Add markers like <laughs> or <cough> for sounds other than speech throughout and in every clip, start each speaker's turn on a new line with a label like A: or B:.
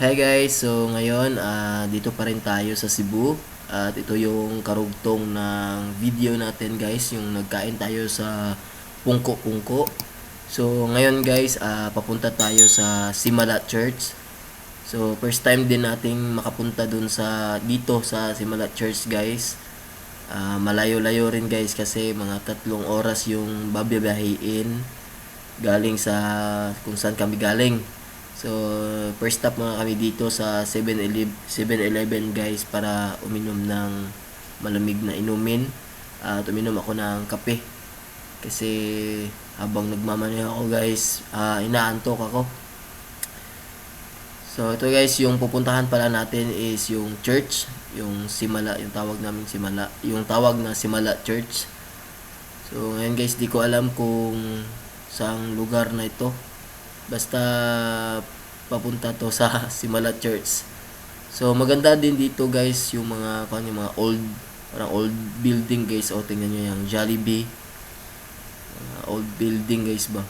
A: Hi guys, so ngayon ah, dito pa rin tayo sa Cebu at ito yung karugtong ng video natin guys, yung nagkain tayo sa Pungko Pungko. So ngayon guys, ah, papunta tayo sa Simala Church. So first time din nating makapunta dun sa dito sa Simala Church guys. Ah, malayo-layo rin guys kasi mga tatlong oras yung babiyahiin galing sa kung saan kami galing. So, first stop mga kami dito sa 7-Eleven 7-Eleven guys para uminom ng malamig na inumin at uminom ako ng kape. Kasi habang nagmamaneho ako guys, ah, inaantok ako. So, ito guys, yung pupuntahan pala natin is yung church, yung Simala, yung tawag namin Simala, yung tawag na Simala Church. So, ngayon guys, di ko alam kung saang lugar na ito. Basta papunta to sa <laughs> Simala Church. So, maganda din dito guys, yung mga, kung yung mga old, parang old building guys. O, tingnan nyo yung Jollibee. Mga old building guys ba.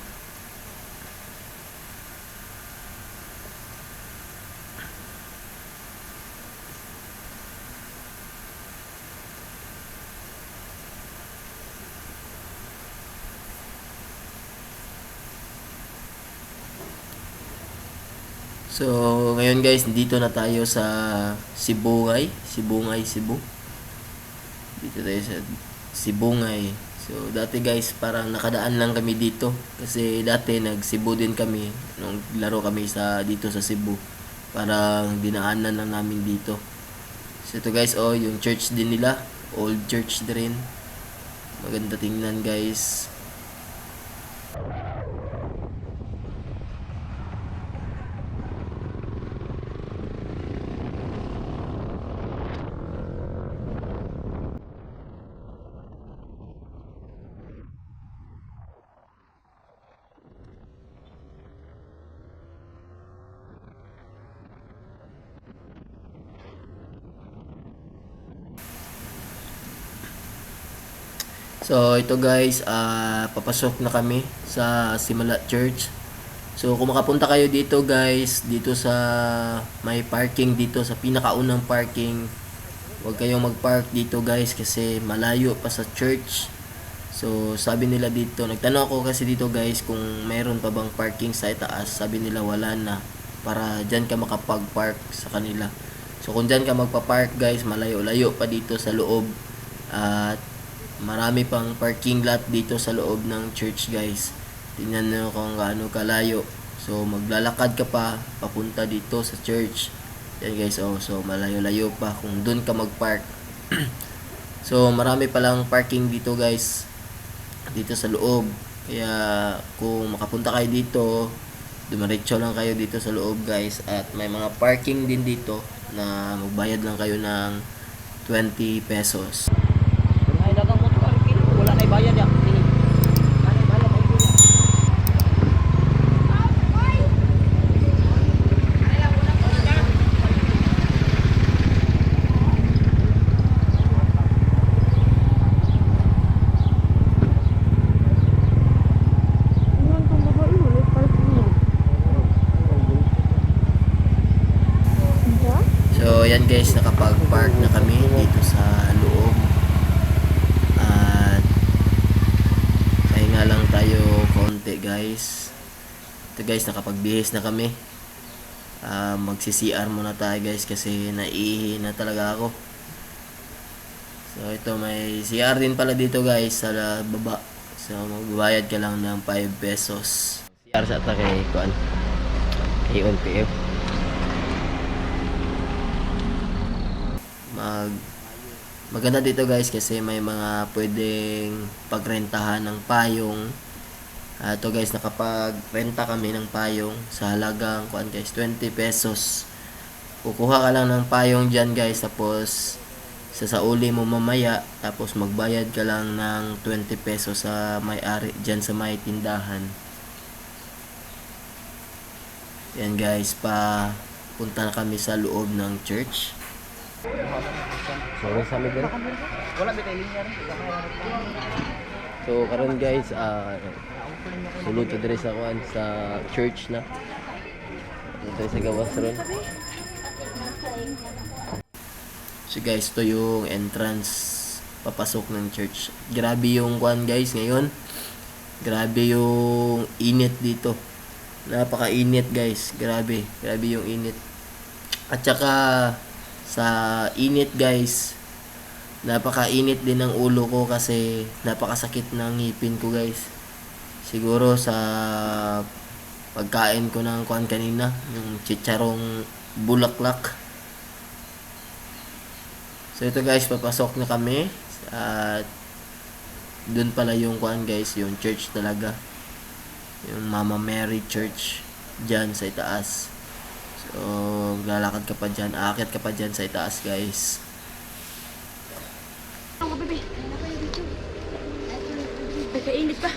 A: So, ngayon guys, dito na tayo sa Sibungay. Sibungay, Cebu. Dito tayo sa Sibungay. So, dati guys, parang nakadaan lang kami dito. Kasi dati nag-Cebu din kami. Nung laro kami sa dito sa Cebu. Parang dinaanan lang namin dito. So, ito guys, oh, yung church din nila. Old church din. Maganda tingnan guys. So, ito guys, ah papasok na kami sa Simala Church. So, kung makapunta kayo dito guys, dito sa may parking dito, sa pinakaunang parking, huwag kayong mag-park dito guys kasi malayo pa sa church. So, sabi nila dito, nagtanong ako kasi dito guys kung mayroon pa bang parking sa itaas. Sabi nila wala na para dyan ka makapag-park sa kanila. So, kung dyan ka magpa-park guys, malayo-layo pa dito sa loob. At marami pang parking lot dito sa loob ng church guys. Tingnan nyo kung gaano kalayo. So maglalakad ka pa papunta dito sa church. Yan guys oh. So malayo-layo pa kung dun ka mag-park. <clears throat> So marami palang parking dito guys. Dito sa loob. Kaya kung makapunta kayo dito dumiretso lang kayo dito sa loob guys. At may mga parking din dito na magbayad lang kayo ng 20 pesos
B: mo.
C: Diba?
A: So, yan guys, nakapag-park na kami dito sa loob. At pahinga lang tayo konti guys. Ito guys, nakapagbihis na kami. Ah, magsi-CR muna tayo guys kasi naihi na talaga ako. So, ito may CR din pala dito guys sa baba. So, magbabayad ka lang ng 5 pesos. CR sa ata kay Kuan. Kay ONPF. mag maganda dito guys kasi may mga pwedeng pagrentahan ng payong Ah, ito guys nakapagrenta kami ng payong sa halagang kuan guys 20 pesos kukuha ka lang ng payong dyan guys tapos sasauli mo mamaya tapos magbayad ka lang ng 20 pesos sa may-ari dyan sa may tindahan yan guys pa punta na kami sa loob ng church Sorry sa.
B: Wala bitay linya rin.
A: So karon guys, ah sulod to dire sa kuan sa church na. Ito sa gawas ron. So guys, ito yung entrance papasok ng church. Grabe yung kwan guys ngayon. Grabe yung init dito. Napaka-init guys. Grabe. Grabe yung init. At saka sa init guys, napaka-init din ng ulo ko kasi napakasakit ng ngipin ko guys. Siguro sa pagkain ko ng kwan kanina, yung chicharong bulaklak. So ito guys, papasok na kami at doon pala yung kwan guys, yung church talaga. Yung Mama Mary Church dyan sa itaas. So, lalakad ka pa dyan, aakit ka pa dyan sa itaas guys.
C: Ako, bebe. Nagkainit pa.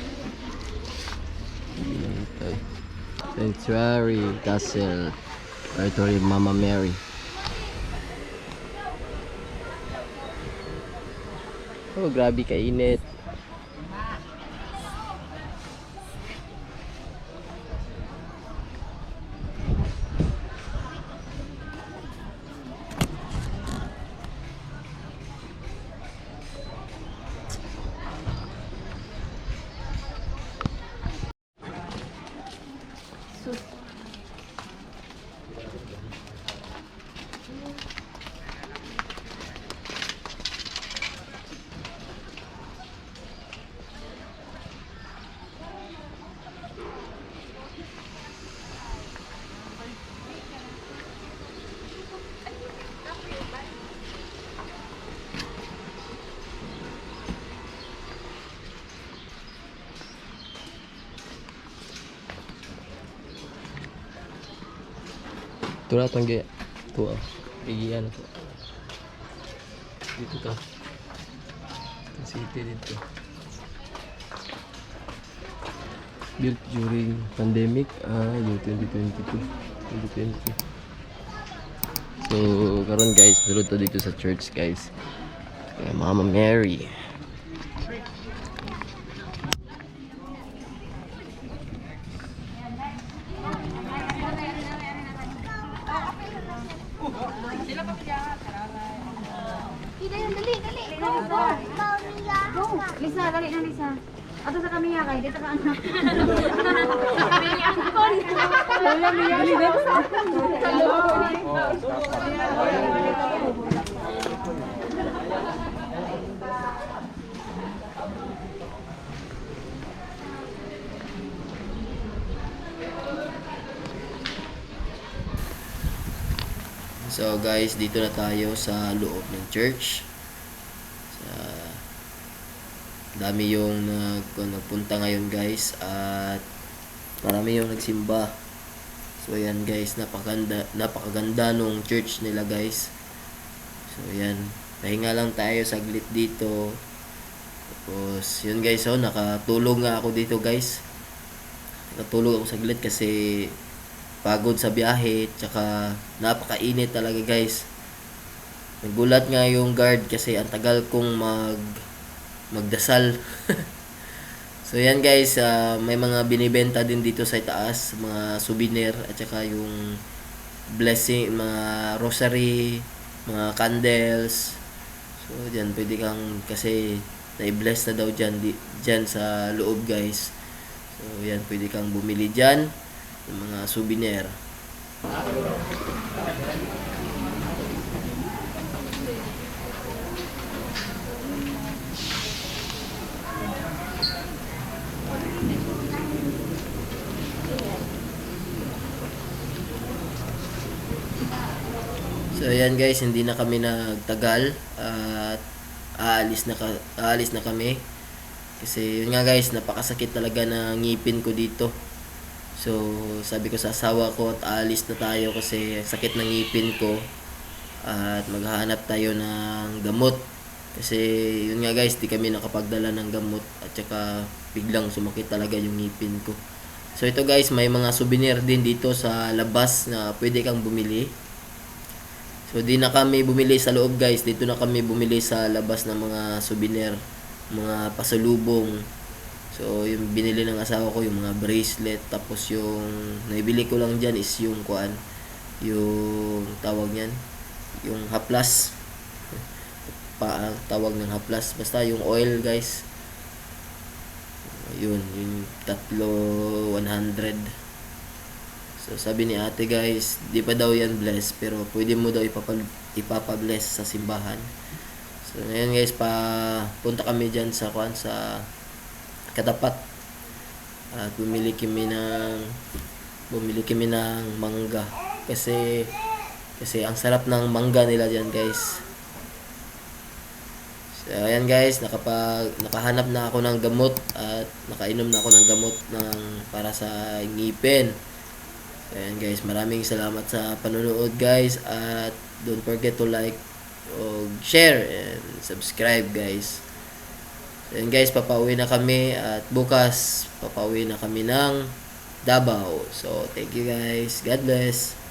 A: Sanctuary Castle Oratory Mama Mary. Oh, grabe kainit. Ito na tanggi. Ito ah. Igiyan ako. Dito ka. City dito. Built during pandemic. Ah, yung 2022. 2020. So, karon guys, meron to dito sa church guys. Kaya Mama Mary.
D: Na Lisa. Ato sa kami kay dito ka anak.
A: So guys, dito na tayo sa loob ng church. Sa dami yung nag, nagpunta ngayon guys at marami yung nagsimba. So yan guys, napakaganda, napakaganda nung church nila guys. So yan, pahinga lang tayo saglit dito. Tapos yun guys, oh, nakatulog nga ako dito guys. Nakatulog ako saglit kasi pagod sa biyahe, tsaka napakainit talaga guys. Nagulat nga yung guard kasi ang tagal kong mag magdasal. <laughs> so yan guys, ah, may mga binibenta din dito sa itaas, mga souvenir at saka yung blessing, mga rosary, mga candles. So diyan pwede kang kasi na-bless na daw diyan di, diyan sa loob guys. So yan pwede kang bumili diyan ng mga souvenir. So ayan guys, hindi na kami nagtagal at aalis na ka, aalis na kami. Kasi yun nga guys, napakasakit talaga ng ngipin ko dito. So sabi ko sa asawa ko at aalis na tayo kasi sakit ng ngipin ko at maghahanap tayo ng gamot. Kasi yun nga guys, di kami nakapagdala ng gamot at saka biglang sumakit talaga yung ngipin ko. So ito guys, may mga souvenir din dito sa labas na pwede kang bumili. So di na kami bumili sa loob guys, dito na kami bumili sa labas ng mga souvenir, mga pasalubong. So, yung binili ng asawa ko, yung mga bracelet, tapos yung naibili ko lang dyan is yung kuan, yung tawag niyan, yung haplas. <laughs> Pa, tawag ng haplas. Basta yung oil, guys. Yun, yung tatlo 100. So, sabi ni ate guys, di pa daw yan bless, pero pwede mo daw ipapal, ipapabless sa simbahan. So, ngayon guys, pa punta kami dyan sa kuan sa katapat. At bumili kami ng bumili kami ng mangga kasi kasi ang sarap ng mangga nila diyan, guys. So, ayan guys, nakapag nakahanap na ako ng gamot at nakainom na ako ng gamot ng para sa ngipin. Ayan guys, maraming salamat sa panonood guys at don't forget to like o share and subscribe guys. Ayan guys, papauwi na kami at bukas papauwi na kami ng Davao. So, thank you guys. God bless.